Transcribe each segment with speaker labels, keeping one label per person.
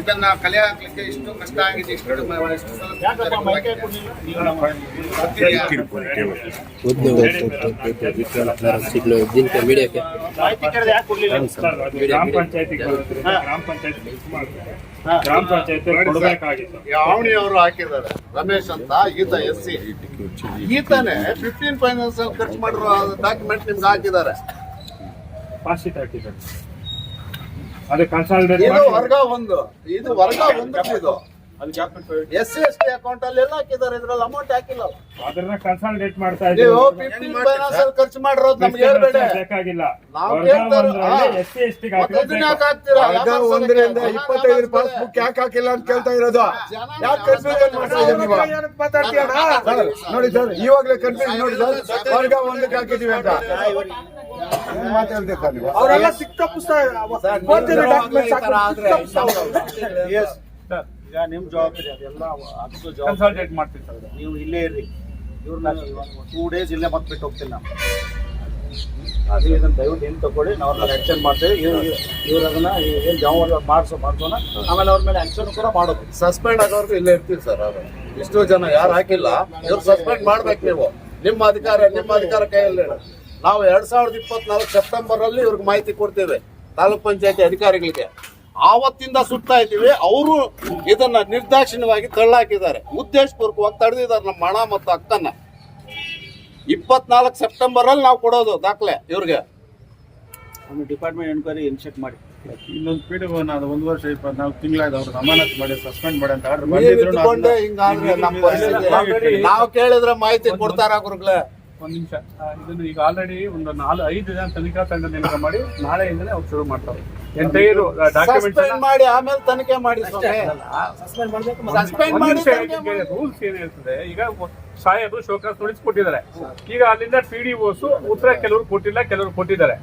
Speaker 1: ಇದನ್ನ ಕಲೆ ಹಾಕ್ಲಿಕ್ಕೆ ಇಷ್ಟು ಕಷ್ಟ ಆಗಿದೆ
Speaker 2: ಇಷ್ಟು
Speaker 3: ಯಾವಣಿ ಅವರು ಹಾಕಿದ್ದಾರೆ ರಮೇಶ್ ಅಂತ ಈತ ಎಸ್ ಸಿ. ಈತನೇ ಫಿಫ್ಟೀನ್ ಫೈನಾನ್ಸ್ ಖರ್ಚು ಮಾಡಿರೋ ಡಾಕ್ಯುಮೆಂಟ್ ನಿಮ್ಗೆ ಹಾಕಿದ್ದಾರೆ.
Speaker 2: ಹಾಕಿದ್ದಾರೆ. ಅದು ಕನ್ಸಾಲಿಡೇಟ್
Speaker 3: ಇದು ವರ್ಗ ಒಂದು. ಇದು ವರ್ಗ ಒಂದು ಇದು. S C S T account ಅಲ್ಲಿ ಎಲ್ಲ ಹಾಕಿದ್ದಾರೆ ಇದ್ರಲ್ಲಿ ಅಮೌಂಟ್ ಹಾಕಿಲ್ಲ
Speaker 2: ಅದನ್ನ ಕನ್ಸಾಲಿಡೇಟ್ ಮಾಡ್ತಾ
Speaker 3: ನೀವು
Speaker 2: ಇದ್ದೀವಿ
Speaker 3: ಫಿಫ್ಟೀನ್ ಫೈನಾನ್ಸ್ ಅಲ್ಲಿ ಖರ್ಚು ಮಾಡಿರೋದು ನಮ್ಗೆ ಹೇಳ್ಬೇಡಿ.
Speaker 2: ಬೇಕಾಗಿಲ್ಲ
Speaker 3: ನಾವು.
Speaker 2: ಎಸ್ ಸಿ ಎಸ್ ಟಿ
Speaker 4: ಒಂದರಿಂದ ಇಪ್ಪತ್ತೈದು ರೂಪಾಯಿ ಪಾಸ್ಬುಕ್ ಯಾಕೆ ಹಾಕಿಲ್ಲ ಅಂತ ಕೇಳ್ತಾ ಇರೋದು? ಯಾಕೆ ಕನ್ಫ್ಯೂಷನ್ ಮಾಡ್ತಾ ಇದ್ದೀರಿ ನೋಡಿ ಸರ್ ಇವಾಗಲೇ ಕನ್ಫ್ಯೂಸ್ ನೋಡಿ ಸರ್ ವರ್ಗ ಒಂದಕ್ಕೆ ಹಾಕಿದೀವಿ ಅಂತ. ನೀವು?
Speaker 5: ಅವರೆಲ್ಲ ಸಿಕ್ಕ ಪುಸ್ತಕ ಸಿಕ್ಕ ಪುಸ್ತಕ.
Speaker 6: ಈಗ ನಿಮ್ ಜವಾಬ್ದಾರಿ ಅದೆಲ್ಲ ಅದು ಜವಾಬ್ದಾರಿ
Speaker 2: ಕನ್ಸಾಲಿಡೇಟ್ ಮಾಡ್ತೀವಿ ಸರ್. ಅದು.
Speaker 6: ನೀವು ಇಲ್ಲೇ ಇರ್ರಿ. ಇವ್ರನ್ನ ಟೂ ಡೇಸ್ ಇಲ್ಲೇ ಮತ್ತೆ ಬಿಟ್ಟು ಹೋಗ್ತೀನಿ ನಾವು ಅದೇ ಇದನ್ನ ದಯವಿಟ್ಟು ಏನು ತಗೊಳ್ಳಿ ನಾವು ಅವ್ರನ್ನ ಆಕ್ಷನ್ ಮಾಡ್ತೇವೆ. ಇವ್ರು ಇವ್ರು ಅದನ್ನ ಏನು ಜವಾಬ್ದಾರಿ ಮಾಡಿಸೋ ಮಾಡ್ಸೋಣ ಆಮೇಲೆ ಅವ್ರ ಮೇಲೆ ಆಕ್ಷನ್ ಕೂಡ ಮಾಡೋದು.
Speaker 3: ಸಸ್ಪೆಂಡ್ ಆಗೋರ್ಗು ಇಲ್ಲೇ ಇರ್ತೀವಿ ಸರ್ ಅವರು. ಎಷ್ಟೋ ಜನ ಯಾರು ಹಾಕಿಲ್ಲ ಇವ್ರು ಸಸ್ಪೆಂಡ್ ಮಾಡ್ಬೇಕು ನೀವು. ನಿಮ್ಮ ಅಧಿಕಾರ ನಿಮ್ಮ ಅಧಿಕಾರ ಕೈಯಲ್ಲಿ ನಾವು ಎರಡ್ ಸಾವಿರದ ಇಪ್ಪತ್ನಾಲ್ಕು ಸೆಪ್ಟೆಂಬರ್ ಅಲ್ಲಿ ಇವ್ರಿಗೆ ಮಾಹಿತಿ ಕೊಡ್ತೇವೆ ತಾಲೂಕ್ ಪಂಚಾಯತಿ ಅಧಿಕಾರಿಗಳಿಗೆ. ಆವತ್ತಿಂದ ಸುತ್ತಾ ಇದ್ದೀವಿ. ಅವರು ಇದನ್ನ ನಿರ್ದಾಕ್ಷಿಣ್ಯವಾಗಿ ತಳ್ಳಾಕಿದ್ದಾರೆ. ಉದ್ದೇಶಪೂರ್ವಕವಾಗಿ ತಡೆದಿದ್ದಾರೆ ನಮ್ಮ ಹಣ ಮತ್ತು ಅಕ್ಕನ್ನ. ಇಪ್ಪತ್ನಾಲ್ಕು ಸೆಪ್ಟೆಂಬರ್ ಅಲ್ಲಿ ನಾವು ಕೊಡೋದು ದಾಖಲೆ ಇವ್ರಿಗೆ.
Speaker 6: ನಮ್ಮ ಡಿಪಾರ್ಟ್ಮೆಂಟ್ ಎನ್ಕ್ವೈರಿ ಇನ್ಶೆಕ್ಟ್ ಮಾಡಿ.
Speaker 7: ಇನ್ನೊಂದು ಪಿ ಡಿ ನಾನು ಒಂದು ವರ್ಷ ಇಪ್ಪತ್ನಾಲ್ಕು ತಿಂಗಳಾಯ್ತು ಅವ್ರನ್ನ ಅಮಾನತ್ ಮಾಡಿ ಸಸ್ಪೆಂಡ್ ಮಾಡಿ ಅಂತ ಆರ್ಡರ್
Speaker 3: ನಾವು ಕೇಳಿದ್ರೆ ಮಾಹಿತಿ ಕೊಡ್ತಾರ ಗುರುಗಳೇ?
Speaker 2: ಒಂದ್ ನಿಮಿಷ. ಇದನ್ನು ಈಗ ಆಲ್ರೆಡಿ ಒಂದು ನಾಲ್ಕು ಐದು ಜನ ತನಿಖಾ ತಂಡ ನೇಮಕ ಮಾಡಿ ನಾಳೆಯಿಂದಲೇ ಅವ್ರು ಶುರು ಮಾಡ್ತಾರೆ. ಎಂಟೈರು
Speaker 3: ಡಾಕ್ಯುಮೆಂಟ್ ಮಾಡಿ ಆಮೇಲೆ ತನಿಖೆ ಮಾಡಿ
Speaker 2: ರೂಲ್ಸ್ ಏನ್ ಹೇಳ್ತದೆ? ಈಗ ಸಾಹೇಬರು ಶೋಕಾಸ್ ನೋಟಿಸ್ ಕೊಟ್ಟಿದ್ದಾರೆ ಈಗ ಅಲ್ಲಿಂದ ಪಿ ಡಿ ಓಸ್ ಉತ್ತರ ಕೆಲವರು ಕೊಟ್ಟಿಲ್ಲ ಕೆಲವರು ಕೊಟ್ಟಿದ್ದಾರೆ.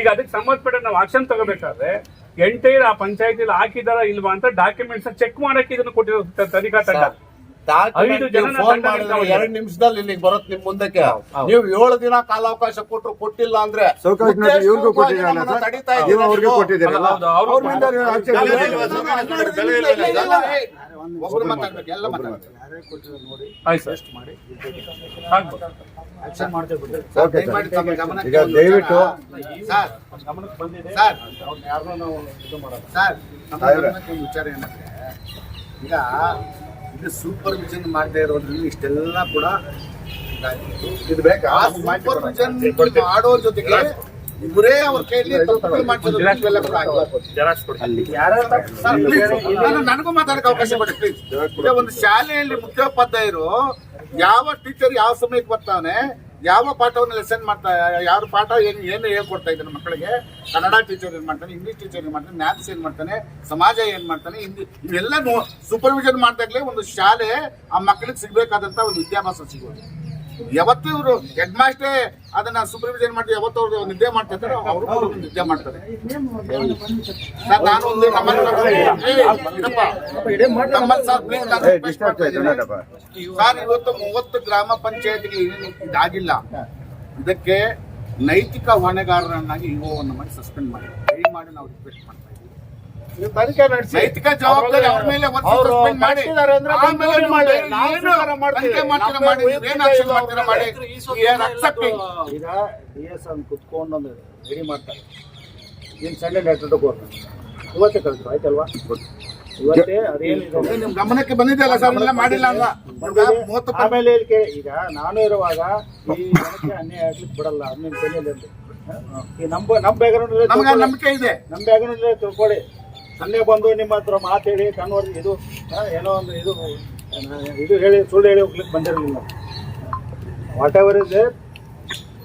Speaker 2: ಈಗ ಅದಕ್ಕೆ ಸಂಬಂಧಪಟ್ಟ ನಾವು ಆಕ್ಷನ್ ತಗೋಬೇಕಾದ್ರೆ ಎಂಟೈರ್ ಆ ಪಂಚಾಯತಿಲಿ ಹಾಕಿದಾರ ಇಲ್ವಾ ಅಂತ ಡಾಕ್ಯುಮೆಂಟ್ಸ್ ಚೆಕ್ ಮಾಡಕ್ಕೆ ಇದನ್ನು ಕೊಟ್ಟಿರೋ ತನಿಖಾ ತಂಡ.
Speaker 3: ಫೋನ್ ಮಾಡಿದ್ರೆ ಎರಡ್ ನಿಮಿಷದಲ್ಲಿ ಇಲ್ಲಿಗೆ ಬರುತ್ತೆ ನಿಮ್ ಮುಂದಕ್ಕೆ. ನೀವು ಏಳು ದಿನ ಕಾಲಾವಕಾಶ ಕೊಟ್ಟರು ಕೊಟ್ಟಿಲ್ಲ ಅಂದ್ರೆ ಗಮನಕ್ಕೆ
Speaker 4: ಈಗ ದಯವಿಟ್ಟು
Speaker 3: ವಿಚಾರ ಏನಂದ್ರೆ ಈಗ ಇದು ಸೂಪರ್ ವಿಜನ್ ಮಾಡದೇ ಇರೋದ್ರಿಂದ ಇಷ್ಟೆಲ್ಲ ಕೂಡ.
Speaker 4: ಇದು ಬೇಕಾ?
Speaker 3: ಆ ಸೂಪರ್ವಿಷನ್ ಮಾಡೋ ಜೊತೆಗೆ ಇವರೇ ಅವ್ರ ಕೈಯಲ್ಲಿ ನಾನು- ನನಗೂ ಮಾತಾಡಕ್ಕೆ ಅವಕಾಶ ಕೊಡಿ ಪ್ಲೀಸ್ ಒಂದು ಶಾಲೆಯಲ್ಲಿ ಮುಖ್ಯೋಪಾಧ್ಯಾಯರು ಯಾವ ಟೀಚರ್ ಯಾವ ಸಮಯಕ್ಕೆ ಬರ್ತಾನೆ? ಯಾವ ಪಾಠವನ್ನು ಲೆಸನ್ ಮಾಡ್ತಾ, ಯಾರು ಪಾಠ ಏನು ಏನು ಹೇಳ್ಕೊಡ್ತಾ ಇದ್ದಾನೆ ಮಕ್ಕಳಿಗೆ, ಕನ್ನಡ ಟೀಚರ್ ಏನ್ ಮಾಡ್ತಾನೆ ಇಂಗ್ಲಿಷ್ ಟೀಚರ್ ಏನ್ ಮಾಡ್ತಾನೆ ಮ್ಯಾಥ್ಸ್ ಏನ್ ಮಾಡ್ತಾನೆ, ಸಮಾಜ ಏನ್ ಮಾಡ್ತಾನೆ, ಹಿಂದಿ, ಇವೆಲ್ಲ ಸೂಪರ್ವಿಷನ್ ಮಾಡ್ದಾಗ್ಲೇ ಒಂದು ಶಾಲೆ ಆ ಮಕ್ಕಳಿಗೆ ಸಿಗ್ಬೇಕಾದಂತ ಒಂದು ವಿದ್ಯಾಭ್ಯಾಸ ಸಿಗೋದು. ಯಾವತ್ತೂ ಇವರು ಹೆಡ್ ಮಾಸ್ಟರ್ ಅದನ್ನ ಸೂಪರ್ವಿಷನ್ ಮಾಡಿ ಯಾವತ್ತು ಅವರು ನಿದ್ದೆ ಮಾಡ್ತಾರೆ ಅವರು ನಿದ್ದೆ ಮಾಡ್ತಾರೆ. ಸರ್, ನಾನು ಒಂದು ಸರ್, ಇವತ್ತು ಮೂವತ್ತು ಗ್ರಾಮ ಪಂಚಾಯತ್ಗೆ ಇದಾಗಿಲ್ಲ. ಇದಕ್ಕೆ ನೈತಿಕ ಹೊಣೆಗಾರರನ್ನಾಗಿ ಇಒವನ್ನ ಮಾಡಿ ಸಸ್ಪೆಂಡ್ ಮಾಡಿ. ಮಾಡಿ ನಾವು ರಿಕ್ವೆಸ್ಟ್ ಮಾಡ್ತಾ ಇದ್ದೀವಿ
Speaker 6: ತನಿಖೆ ನಡೆಸಿ.
Speaker 3: ನೈತಿಕ ಜವಾಬ್ದಾರಿ ಅವ್ರ ಮೇಲೆ ಮಾಡಿ. ಆಮೇಲೆ
Speaker 6: ಮಾಡಿ.
Speaker 3: ಮಾಡಿ.
Speaker 6: ಈಗ ಡಿ ಎಸ್ ಅನ್ನು ಕುತ್ಕೊಂಡು ಒಂದು ರೆಡಿ ಮಾಡ್ತಾರೆ. ನೀನು ಸಂಡೆ ಲೆಟರ್ ಇವತ್ತೇ ಕಳಿಸ್ರು ಆಯ್ತಲ್ವಾ? ಇವತ್ತೇ ಅದೇನಿದೆ?
Speaker 3: ನಿಮ್ ಗಮನಕ್ಕೆ ಬಂದಿದೆಯಲ್ಲ ಸರ್? ಮಾಡಿಲ್ಲ ಅಲ್ಲ ಇವಾಗ ಮೂವತ್ತು
Speaker 6: ಆಮೇಲೆ ಹೇಳಿಕೆ ಈಗ ನಾನು ಇರುವಾಗ ಈ ಜನಕ್ಕೆ ಅನ್ಯಾಯ ಆಗ್ಲಿಕ್ಕೆ ಬಿಡಲ್ಲ. ಅದನ್ನ ತಲೆಯಲ್ಲಿ ಇರ್ಲಿ. ಈ ನಮ್ಮ ನಮ್ಮ ಬ್ಯಾಗ್ರೌಂಡ್
Speaker 3: ನಮ್ಗೆ ನಂಬಿಕೆ ಇದೆ.
Speaker 6: ನಮ್ಮ ಬ್ಯಾಗ್ರೌಂಡ್ ತಿಳ್ಕೊಳ್ಳಿ. ಸನ್ನೆ ಬಂದು ನಿಮ್ಮ ಹತ್ರ ಮಾತು ಹೇಳಿ ಕಣ್ಣು ಇದು ಏನೋ ಒಂದು ಇದು ಇದು ಹೇಳಿ ಸುಳ್ಳು ಹೇಳಿ ಹೋಗ್ಲಿಕ್ಕೆ ಬಂದಿರಲಿಲ್ಲ ವಾಟ್ ಎವರ್ ಇಸ್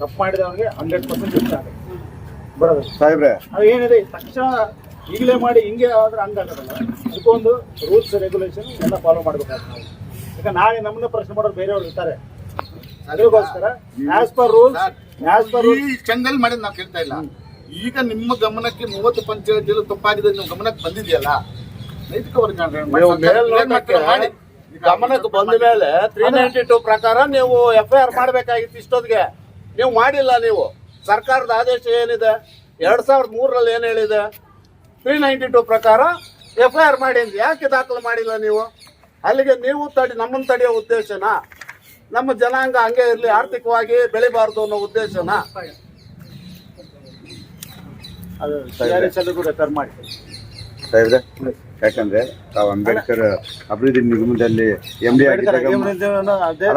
Speaker 6: ತಪ್ಪು ಮಾಡಿದವ್ರಿಗೆ ಹಂಡ್ರೆಡ್ ಪರ್ಸೆಂಟ್ ಇಷ್ಟ ಆಗುತ್ತೆ. ಬರೋದು.
Speaker 4: ಸಾಹೇಬ್ರೆ.
Speaker 6: ಅದು ಏನಿದೆ ತಕ್ಷಣ ಈಗಲೇ ಮಾಡಿ ಹಿಂಗೆ ಆದ್ರೆ ಹಂಗಾಗಲ್ಲ ಅದಕ್ಕೊಂದು ರೂಲ್ಸ್ ರೆಗ್ಯುಲೇಷನ್ ಎಲ್ಲ ಫಾಲೋ ಮಾಡಬೇಕಾಗ್ತದೆ ನಾವು. ಈಗ ನಾಳೆ ನಮ್ಮನ್ನ ಪ್ರಶ್ನೆ ಮಾಡೋರು ಬೇರೆಯವ್ರು ಇರ್ತಾರೆ. ಅದಕ್ಕೋಸ್ಕರ as per rules as per
Speaker 3: ಈ ಚಂಗಲ್ ಮಾಡಿದ್ ನಾವು ಕೇಳ್ತಾ ಇಲ್ಲ. ಈಗ ನಿಮ್ಮ ಗಮನಕ್ಕೆ ಮೂವತ್ತು ಪಂಚಾಯತಿಗಳು ತಪ್ಪಾಗಿದೆ ನಿಮ್ಮ ಗಮನಕ್ಕೆ ಬಂದಿದೆಯಲ್ಲ? ನೈತಿಕ ವರ್ಗಾವಣೆ ಮಾಡಿ.
Speaker 6: ಗಮನಕ್ಕೆ ಬಂದ ಮೇಲೆ ತ್ರೀ ನೈಂಟಿ ಟೂ ಪ್ರಕಾರ ನೀವು ಎಫ್ ಐ ಆರ್ ಮಾಡಬೇಕಾಗಿತ್ತು ಇಷ್ಟೊತ್ತಿಗೆ. ನೀವು ಮಾಡಿಲ್ಲ ನೀವು. ಸರ್ಕಾರದ ಆದೇಶ ಏನಿದೆ? ಎರಡ್ ಸಾವಿರದ ಮೂರರಲ್ಲಿ ಏನು ಹೇಳಿದೆ? ತ್ರೀ ನೈಂಟಿ ಟೂ ಪ್ರಕಾರ ಎಫ್ ಐ ಆರ್ ಮಾಡಿ ಅಂತ ಯಾಕೆ ದಾಖಲು ಮಾಡಿಲ್ಲ ನೀವು? ಅಲ್ಲಿಗೆ ನೀವು ತಡಿ ನಮ್ಮನ್ನು ತಡೆಯೋ ಉದ್ದೇಶನ? ನಮ್ಮ ಜನಾಂಗ ಹಂಗೆ ಇರಲಿ ಆರ್ಥಿಕವಾಗಿ ಬೆಳಿಬಾರ್ದು ಅನ್ನೋ ಉದ್ದೇಶನ? ಅದು ರೆಫರ್ ಮಾಡಿ.
Speaker 4: ಸಾಹೇಬ್ರೆ ಯಾಕಂದ್ರೆ ತಾವು ಅಂಬೇಡ್ಕರ್ ಅಭಿವೃದ್ಧಿ ನಿಗಮದಲ್ಲಿ ಎಂ ಡಿ ಆಗಿದ್ದಾಗ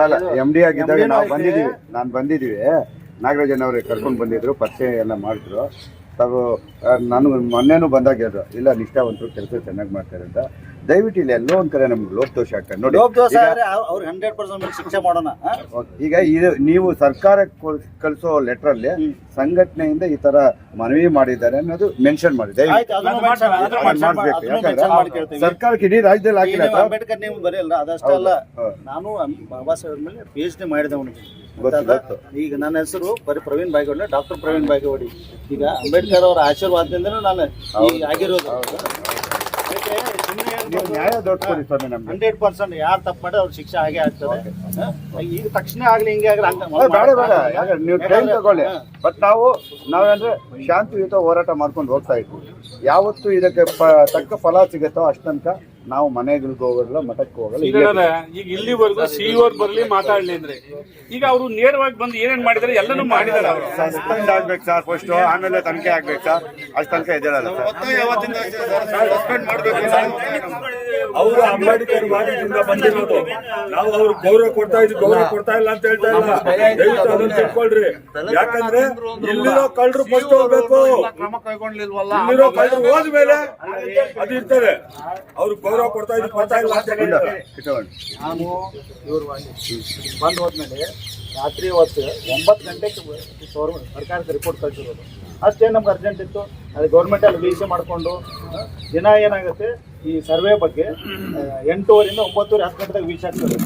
Speaker 4: ಅಲ್ಲ ಎಂ ಡಿ ಆಗಿದ್ದಾಗ ನಾವು ಬಂದಿದೀವಿ ನಾನು ಬಂದಿದೀವಿ ನಾಗರಾಜನ್ ಅವ್ರಿಗೆ ಕರ್ಕೊಂಡು ಬಂದಿದ್ರು ಪರಿಚಯ ಎಲ್ಲ ಮಾಡಿದ್ರು. ತಾವು ನಾನು ಮೊನ್ನೆನೂ ಬಂದಾಗ ಹೇಳಿದ್ರು ಇಲ್ಲ ನಿಷ್ಠಾವಂತರು ಕೆಲಸ ಚೆನ್ನಾಗಿ ಮಾಡ್ತಾರೆ ಅಂತ. ದಯವಿಟ್ಟು ಇಲ್ಲಿ ಎಲ್ಲೋ ಒಂದ್ ಕಡೆ ನಮ್ಗೆ ಲೋಪದೋಷ ಆಗ್ತದೆ. ನೋಡಿ ಈಗ-
Speaker 6: ಅವ್ರಿಗೆ ಹಂಡ್ರೆಡ್ ಪರ್ಸೆಂಟ್ ಶಿಕ್ಷೆ ಮಾಡೋಣ
Speaker 4: ಈಗ ಇದು ನೀವು ಸರ್ಕಾರಕ್ಕೆ ಕಳಿಸೋ ಲೆಟರ್ ಅಲ್ಲಿ ಸಂಘಟನೆಯಿಂದ ಈ ತರ ಮನವಿ ಮಾಡಿದ್ದಾರೆ ಅನ್ನೋದು ಮೆನ್ಷನ್ ಮಾಡಿ ದಯವಿಟ್ಟು. ಅದನ್ನ ಮಾಡ್ಬೇಕು. ಯಾಕಂದ್ರೆ ಸರ್ಕಾರಕ್ಕೆ ಇಡೀ ರಾಜ್ಯದಲ್ಲಿ ಹಾಕಿಲ್ಲ.
Speaker 6: ಅಂಬೇಡ್ಕರ್ ನೀವು ಬರೆಯಲ್ಲ ಅದಷ್ಟೇ ಅಲ್ಲ. ನಾನು ಬಾಬಾ ಸಾಹೇಬ್ ಮೇಲೆ ಪಿ ಎಚ್ ಡಿ ಮಾಡಿದವನು
Speaker 4: ಗೊತ್ತು, ಗೊತ್ತು.
Speaker 6: ಈಗ ನನ್ನ ಹೆಸರು ಬರೀ ಪ್ರವೀಣ್ ಬಾಯ್ಗೌಡ ಡಾಕ್ಟರ್ ಪ್ರವೀಣ್ ಬಾಗೇವಾಡಿ. ಈಗ ಅಂಬೇಡ್ಕರ್ ಅವರ ಆಶೀರ್ವಾದದಿಂದ ನಾನು ಈಗ ಆಗಿರೋದು. ಹಂಡ್ರೆಡ್ ಪರ್ಸೆಂಟ್ ಯಾರು ತಪ್ಪು ಮಾಡಿ ಅವ್ರ ಶಿಕ್ಷೆ ಹಾಗೇ ಆಗ್ತದೆ. ಈಗ ತಕ್ಷಣ ಆಗ್ಲಿ ಹಿಂಗೆ ಆಗ್ಲಿ ಹಂಗ
Speaker 4: ನೀವು ಟೈಮ್ ತಗೊಳ್ಳಿ. ಬಟ್ ನಾವು ನಾವೇಂದ್ರೆ ಶಾಂತಿಯುತ ಹೋರಾಟ ಮಾಡ್ಕೊಂಡು ಹೋಗ್ತಾ ಇದ್ವಿ. ಯಾವತ್ತು ಇದಕ್ಕೆ ತಕ್ಕ ಫಲ ಸಿಗುತ್ತೋ ಅಷ್ಟಂತ ನಾವು ಮನೆಗಳಿಗೆ ಹೋಗಲ್ಲ ಮಠಕ್ಕೆ ಹೋಗಲ್ಲ
Speaker 2: ಈಗ
Speaker 4: ಇಲ್ಲೇ
Speaker 2: ನೋಡ್ರೆ, ಈಗ ಇಲ್ಲಿವರೆಗೂ ಸಿ ಅವ್ರು ಬರ್ಲಿ ಮಾತಾಡ್ಲಿ ಅಂದ್ರೆ. ಈಗ ಅವರು ನೇರವಾಗಿ ಬಂದು ಏನೇನ್ ಮಾಡಿದಾರೆ ಎಲ್ಲನೂ ಮಾಡಿದಾರೆ ಅವರು.
Speaker 4: ಸಸ್ಪೆಂಡ್ ಆಗ್ಬೇಕು ಸರ್ ಫಸ್ಟ್ ಆಮೇಲೆ ತನಿಖೆ ಆಗ್ಬೇಕು ಸರ್. ಅಷ್ಟು ತನಕ ಇದಿರಲ್ಲ ಸರ್.
Speaker 3: ಸಸ್ಪೆಂಡ್ ಮಾಡಬೇಕು
Speaker 8: ಅವರು ಅಂಬೇಡ್ಕರ್ ವಾದದಿಂದ ಬಂದಿರೋದು. ನಾವು ಅವ್ರಿಗೆ ಗೌರವ ಕೊಡ್ತಾ ಇದ್ವಿ ಗೌರವ ಕೊಡ್ತಾ ಇಲ್ಲ ಅಂತ ಹೇಳ್ತಾ ಇಲ್ಲ. ದಯವಿಟ್ಟು ಅದನ್ನ ತಿಳ್ಕೊಳ್ರಿ. ಯಾಕಂದ್ರೆ ಇಲ್ಲಿರೋ ಕಳ್ಳರು ಫಸ್ಟ್ ಹೋಗ್ಬೇಕು. ಇಲ್ಲಿರೋ ಕಳ್ಳರು ಹೋದ್ಮೇಲೆ ಅದು ಇರ್ತಾರೆ ಅವ್ರಿಗೆ ಗೌರವ ಕೊಡ್ತಾ ಇದ್ವಿ ಕೊಡ್ತಾ ಇಲ್ಲ ಅಂತ ಹೇಳಿದ್ದಾರೆ.
Speaker 6: ನಾನು ಇವರು ಬಂದು ಹೋದ್ಮೇಲೆ ರಾತ್ರಿ ಹೊತ್ತು ಒಂಬತ್ತು ಗಂಟೆಗೆ ಸರ್ಕಾರದ ಸರ್ಕಾರಕ್ಕೆ ರಿಪೋರ್ಟ್ ಕಳಿಸಿರೋದು. ಅಷ್ಟೇ ನಮ್ಗೆ ಅರ್ಜೆಂಟ್ ಇತ್ತು. ಅದು ಗೌರ್ಮೆಂಟ್ ಅಲ್ಲಿ ವೀಕ್ಷೆ ಮಾಡಿಕೊಂಡು ದಿನ ಏನಾಗುತ್ತೆ ಈ ಸರ್ವೆ ಬಗ್ಗೆ ಎಂಟೂವರಿಂದ ಎಂಟೂವರೆಯಿಂದ ಒಂಬತ್ತುವರೆ ಹತ್ತು ಗಂಟೆಗೆ ವೀಕ್ಷೆ ಆಗ್ತದೆ.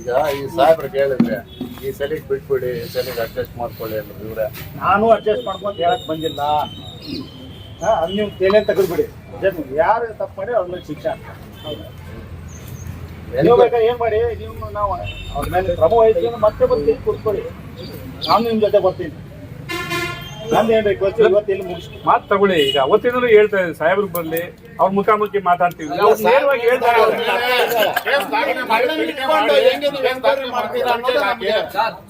Speaker 3: ಈಗ ಈ ಸಾಹೇಬ್ರು ಕೇಳಿದ್ರೆ ಈ ಸಲಿಗೆ ಬಿಟ್ಬಿಡಿ ಈ ಸಲಿಗೆ ಅಡ್ಜಸ್ಟ್ ಮಾಡ್ಕೊಳ್ಳಿ ಅಂದ್ರೆ ಇವ್ರೆ.
Speaker 6: ನಾನು ಅಡ್ಜಸ್ಟ್ ಮಾಡ್ಕೊಂತ ಹೇಳಕ್ ಬಂದಿಲ್ಲ. ಅದು ಅದ್ ನೀವು ತೇಲೆ ತೆಗೆದ್ಬಿಡಿ. ಯಾರು ತಪ್ಪು ಮಾಡಿ ಅವ್ರ ಮೇಲೆ ಶಿಕ್ಷೆ ಆಗ್ತದೆ ನೀವು ಬೇಕಾ ಏನ್ ಮಾಡಿ ನೀವು ನಾವು ಅವ್ರ ಮೇಲೆ ಕ್ರಮ ವಹಿಸ್ಕೊಂಡು ಮತ್ತೆ ಬರ್ತೀನಿ ಕೂತ್ಕೊಳ್ಳಿ. ನಾನು ನಿಮ್ ಜೊತೆ ಬರ್ತೀನಿ ನಂದು ಏನ್ ಬೇಕು ಇವತ್ತು ಇವತ್ತು ಇಲ್ಲಿ ಮುಗಿಸ್ತೀನಿ
Speaker 2: ಮಾತು ತಗೊಳ್ಳಿ. ಈಗ ಅವತ್ತಿನೂ ಹೇಳ್ತಾ ಇದ್ದಾರೆ. ಸಾಹೇಬ್ರು ಬರಲಿ ಅವ್ರ ಮುಖಾಮುಖಿ ಮಾತಾಡ್ತೀವಿ. ನೇರವಾಗಿ ಹೇಳ್ತಾರೆ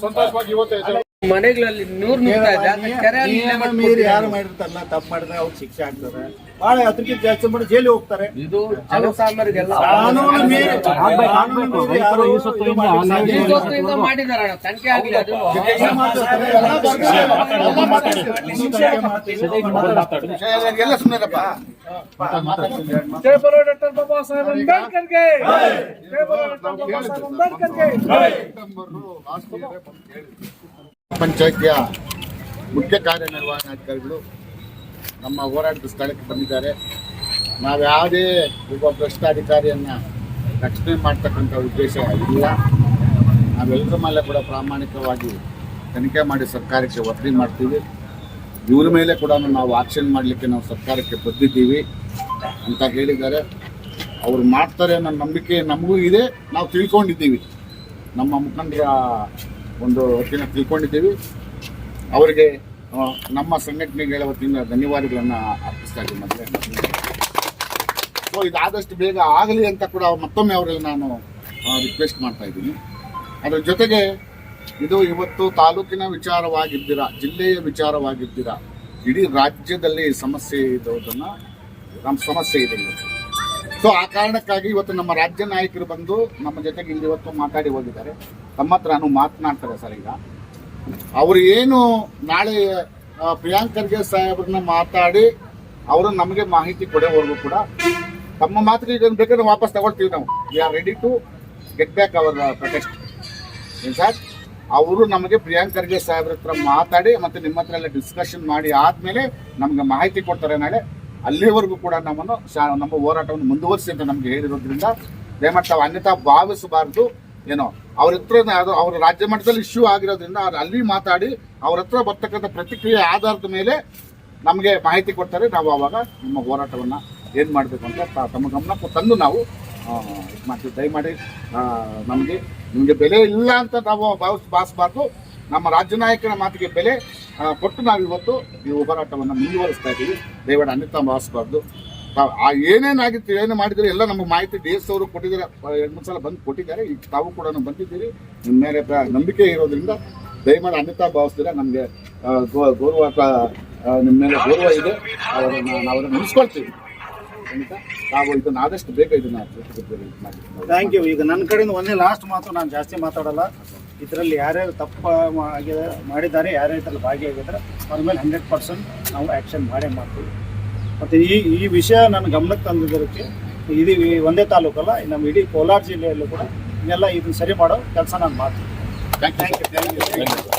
Speaker 3: ಸಂತೋಷವಾಗಿ ಇವತ್ತು
Speaker 5: ಮನೆಗಳಲ್ಲಿ ನೂರ್ ನೂರ
Speaker 6: ಮೀರಿ ಯಾರು ಮಾಡಿರ್ತಾರಲ್ಲ ತಪ್ಪು ಮಾಡಿದ್ರೆ ಅವ್ರು ಶಿಕ್ಷೆ ಆಗ್ತದೆ ಬಹಳ ಅದಕ್ಕಿಂತ ಜಾಸ್ತಿ ಮಾಡಿ ಜೈಲಿಗೆ ಹೋಗ್ತಾರೆ.
Speaker 5: ಇದು ಜನಸಾಮಾನ್ಯರಿಗೆಲ್ಲ
Speaker 6: ಕಾನೂನು ಮೀರಿ ಕಾನೂನು ಮೀರಿ ಯಾರು ಇದು ಮಾಡ್ಲಿಕ್ಕೆ ಸಾಧ್ಯ ಇಲ್ಲ.
Speaker 5: ಇದಕ್ಕೋಸ್ಕರದಿಂದ ಮಾಡಿದಾರೆ ಅಣ್ಣ ತನಿಖೆ ಆಗಿಲ್ಲ ಅದು.
Speaker 6: ಏನ್ ಮಾಡ್ತಾರೆ? ಎಲ್ಲ ಬರ್ತಾರೆ. ಎಲ್ಲ ಮಾತಾಡ್ತಾರೆ. ಶಿಕ್ಷೆ ಮಾಡ್ತಾರೆ.
Speaker 3: ಎಲ್ಲ ಸುಮ್ಮನೆಪ್ಪ
Speaker 2: ಜೈ ಬರೋ ಡಾಕ್ಟರ್ ಬಾಬಾ ಸಾಹೇಬ್ ಅಂಬೇಡ್ಕರ್ಗೆ. ಜೈ ಬರೋ ಡಾಕ್ಟರ್ ಬಾಬಾ ಸಾಹೇಬ್ ಅಂಬೇಡ್ಕರ್ಗೆ.
Speaker 3: ಪಂಚಾಯತಿಯ ಮುಖ್ಯ ಕಾರ್ಯನಿರ್ವಹಣಾಧಿಕಾರಿಗಳು ನಮ್ಮ ಹೋರಾಟದ ಸ್ಥಳಕ್ಕೆ ಬಂದಿದ್ದಾರೆ. ನಾವು ಯಾವುದೇ ಒಬ್ಬ ಭ್ರಷ್ಟ ಅಧಿಕಾರಿಯನ್ನು ರಕ್ಷಣೆ ಮಾಡ್ತಕ್ಕಂಥ ಉದ್ದೇಶ ಇಲ್ಲ. ನಾವೆಲ್ಲರ ಮೇಲೆ ಕೂಡ ಪ್ರಾಮಾಣಿಕವಾಗಿ ತನಿಖೆ ಮಾಡಿ ಸರ್ಕಾರಕ್ಕೆ ವರದಿ ಮಾಡ್ತೀವಿ. ಇವ್ರ ಮೇಲೆ ಕೂಡ ನಾವು ಆಕ್ಷನ್ ಮಾಡಲಿಕ್ಕೆ ನಾವು ಸರ್ಕಾರಕ್ಕೆ ಬದ್ದಿದ್ದೀವಿ ಅಂತ ಹೇಳಿದ್ದಾರೆ. ಅವ್ರು ಮಾಡ್ತಾರೆ ಅನ್ನೋ ನಂಬಿಕೆ ನಮಗೂ ಇದೆ. ನಾವು ತಿಳ್ಕೊಂಡಿದ್ದೀವಿ. ನಮ್ಮ ಮುಖಂಡರ ಒಂದು ಹೊತ್ತಿನ ತಿಳ್ಕೊಂಡಿದ್ದೀವಿ. ಅವರಿಗೆ ನಮ್ಮ ಸಂಘಟನೆಗಳ ವತಿಯಿಂದ ಧನ್ಯವಾದಗಳನ್ನು ಅರ್ಪಿಸ್ತಾ ಇದ್ದೀನಿ. ಮತ್ತೆ ಸೊ ಇದಾದಷ್ಟು ಬೇಗ ಆಗಲಿ ಅಂತ ಕೂಡ ಮತ್ತೊಮ್ಮೆ ಅವರಲ್ಲಿ ನಾನು ರಿಕ್ವೆಸ್ಟ್ ಮಾಡ್ತಾ ಇದ್ದೀನಿ. ಅದರ ಜೊತೆಗೆ, ಇದು ಇವತ್ತು ತಾಲೂಕಿನ ವಿಚಾರವಾಗಿದ್ದೀರಾ, ಜಿಲ್ಲೆಯ ವಿಚಾರವಾಗಿದ್ದೀರಾ, ಇಡೀ ರಾಜ್ಯದಲ್ಲಿ ಸಮಸ್ಯೆ ಇರೋದನ್ನು ನಮ್ಮ ಸಮಸ್ಯೆ ಇದೆ ಇವತ್ತು. ಸೊ ಆ ಕಾರಣಕ್ಕಾಗಿ ಇವತ್ತು ನಮ್ಮ ರಾಜ್ಯ ನಾಯಕರು ಬಂದು ನಮ್ಮ ಜೊತೆಗೆ ಇಲ್ಲಿ ಇವತ್ತು ಮಾತಾಡಿ ಹೋಗಿದ್ದಾರೆ. ತಮ್ಮ ಹತ್ರನೂ ಮಾತನಾಡ್ತಾರೆ ಸರ್ ಈಗ. ಅವರು ಏನು ನಾಳೆ ಪ್ರಿಯಾಂಕ್ ಖರ್ಗೆ ಸಾಹೇಬ್ರನ್ನ ಮಾತಾಡಿ ಅವರು ನಮಗೆ ಮಾಹಿತಿ ಕೊಡೋವರೆಗೂ ಕೂಡ ತಮ್ಮ ಮಾತಿಗೆ ಈಗ ಬೇಕಾದ್ರೆ ವಾಪಸ್ ತಗೊಳ್ತೀವಿ ನಾವು. We are ready to get back our protest sir ಅವರು ನಮಗೆ ಪ್ರಿಯಾಂಕ್ ಖರ್ಗೆ ಸಾಹೇಬ್ರ ಹತ್ರ ಮಾತಾಡಿ ಮತ್ತೆ ನಿಮ್ಮ ಹತ್ರ ಎಲ್ಲ ಡಿಸ್ಕಷನ್ ಮಾಡಿ ಆದಮೇಲೆ ನಮ್ಗೆ ಮಾಹಿತಿ ಕೊಡ್ತಾರೆ ನಾಳೆ. ಅಲ್ಲಿವರೆಗೂ ಕೂಡ ನಮ್ಮನ್ನು ನಮ್ಮ ಹೋರಾಟವನ್ನು ಮುಂದುವರಿಸಿ ಅಂತ ನಮಗೆ ಹೇಳಿರೋದ್ರಿಂದ ದಯಮಾಡಿ ತಾವು ಅನ್ಯತಾ ಭಾವಿಸಬಾರ್ದು. ಏನೋ, ಅವ್ರ ಹತ್ರ ಅವ್ರ ರಾಜ್ಯ ಮಟ್ಟದಲ್ಲಿ ಇಶ್ಯೂ ಆಗಿರೋದ್ರಿಂದ ಅವ್ರು ಅಲ್ಲಿ ಮಾತಾಡಿ ಅವ್ರ ಹತ್ರ ಬರ್ತಕ್ಕಂಥ ಪ್ರತಿಕ್ರಿಯೆ ಆಧಾರದ ಮೇಲೆ ನಮಗೆ ಮಾಹಿತಿ ಕೊಡ್ತಾರೆ. ನಾವು ಅವಾಗ ನಮ್ಮ ಹೋರಾಟವನ್ನ ಏನ್ ಮಾಡಬೇಕು ಅಂತ ತಮ್ಮ ಗಮನಕ್ಕೆ ತಂದು ನಾವು ಮಾಡ್ತೀವಿ. ದಯಮಾಡಿ ನಮಗೆ, ನಿಮಗೆ ಬೆಲೆ ಇಲ್ಲ ಅಂತ ನಾವು ಭಾವಿಸ್, ಭಾವಿಸಬಾರ್ದು. ನಮ್ಮ ರಾಜ್ಯ ನಾಯಕನ ಮಾತಿಗೆ ಬೆಲೆ ಕೊಟ್ಟು ನಾವು ಇವತ್ತು ಈ ಹೋರಾಟವನ್ನು ಮುಂದುವರಿಸ್ತಾ ಇದ್ದೀವಿ. ದಯವಿಟ್ಟು ಅನ್ಯತಾ ಭಾವಿಸಬಾರ್ದು. ತಾವು ಆ ಏನೇನಾಗಿತ್ತು ಏನೇ ಮಾಡಿದ್ರೆ ಎಲ್ಲ ನಮಗೆ ಮಾಹಿತಿ ಡಿ ಎಸ್ ಅವರು ಕೊಟ್ಟಿದ್ದಾರೆ. ಎರಡು ಮೂರು ಸಲ ಬಂದು ಕೊಟ್ಟಿದ್ದಾರೆ. ಈಗ ತಾವು ಕೂಡ ಬಂದಿದ್ದೀರಿ. ನಿಮ್ಮ ಮೇಲೆ ನಂಬಿಕೆ ಇರೋದ್ರಿಂದ ದಯಮಾಡಿ ಅನ್ಯತಾ ಭಾವಿಸ್ತೀರ? ನಮಗೆ ಗೌರವ ನಿಮ್ಮ ಮೇಲೆ ಗೌರವ ಇದೆ. ಅವರನ್ನು ನಾವು ಅದನ್ನು ಉಳಿಸ್ಕೊಳ್ತೀವಿ. ಖಂಡಿತ ನಾವು ಇದನ್ನ ಆದಷ್ಟು ಬೇಗ ಇದನ್ನ ಇದು
Speaker 6: ಥ್ಯಾಂಕ್ ಯು ಈಗ ನನ್ನ ಕಡೆಯಿಂದ ಒಂದೇ ಲಾಸ್ಟ್ ಮಾತು, ನಾನು ಜಾಸ್ತಿ ಮಾತಾಡಲ್ಲ. ಇದರಲ್ಲಿ ಯಾರ್ಯಾರು ತಪ್ಪು ಆಗಿದೆ ಮಾಡಿದ್ದಾರೆ ಯಾರ್ಯಾರು ಇದರಲ್ಲಿ ಭಾಗಿಯಾಗಿದ್ದಾರೆ ಅವ್ರ ಮೇಲೆ ಹಂಡ್ರೆಡ್ ಪರ್ಸೆಂಟ್ ನಾವು ಆ್ಯಕ್ಷನ್ ಮಾಡೇ ಮಾಡ್ತೀವಿ. ಮತ್ತು ಈ ಈ ವಿಷಯ ನನ್ನ ಗಮನಕ್ಕೆ ತಂದಿದ್ದಕ್ಕೆ ಇದು ಈ ಒಂದೇ ತಾಲೂಕಲ್ಲ ನಮ್ಮ ಇಡೀ ಕೋಲಾರ ಜಿಲ್ಲೆಯಲ್ಲೂ ಕೂಡ ಇದೆಲ್ಲ ಇದನ್ನು ಸರಿ ಮಾಡೋ ಕೆಲಸ ನಾನು ಮಾಡ್ತೀನಿ.
Speaker 3: Thank you thank you